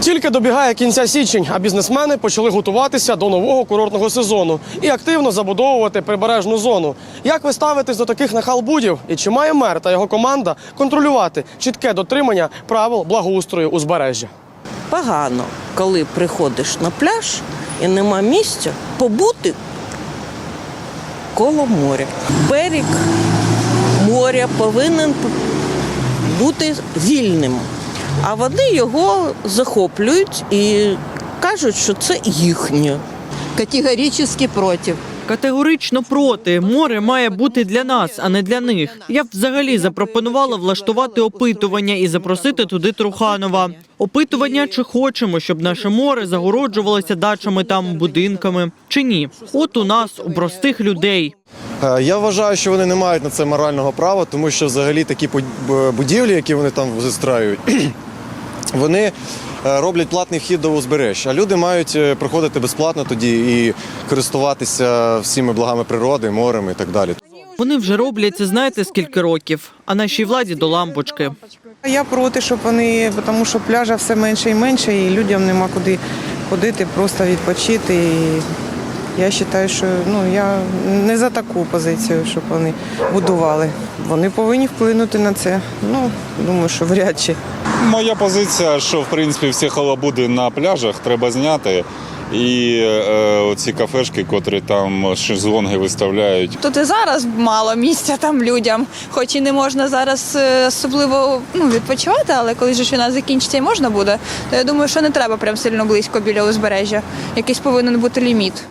Тільки добігає кінця січень, а бізнесмени почали готуватися до нового курортного сезону і активно забудовувати прибережну зону. Як ви ставитесь до таких нахалбудів? І чи має мер та його команда контролювати чітке дотримання правил благоустрою узбережжя? Погано, коли приходиш на пляж і нема місця побути коло моря. Берег моря повинен бути вільним, а вони його захоплюють і кажуть, що це їхнє. Категорически против. Категорично проти. Море має бути для нас, а не для них. Я б взагалі запропонувала влаштувати опитування і запросити туди Труханова. Опитування, чи хочемо, щоб наше море загороджувалося дачами там, будинками, чи ні. От у нас, у простих людей. Е, Я вважаю, що вони не мають на це морального права, тому що взагалі такі будівлі, які вони там застраюють, вони е, роблять платний вхід до узбережжя. А люди мають е, проходити безплатно тоді і користуватися всіми благами природи, морем і так далі. Вони вже роблять це знаєте скільки років, а нашій владі до лампочки. Я проти, щоб вони, тому що пляжа все менше і менше, і людям нема куди ходити, просто відпочити. І я вважаю, що ну, я не за таку позицію, щоб вони будували. Вони повинні вплинути на це. Ну, думаю, що вряд чи. Моя позиція, що в принципі всі халабуди на пляжах треба зняти. І е, оці кафешки, котрі там шезлонги виставляють, Тут і зараз мало місця там людям, хоч і не можна зараз е, особливо ну, відпочивати, але коли ж війна закінчиться і можна буде, то я думаю, що не треба прям сильно близько біля узбережжя. Якийсь повинен бути ліміт.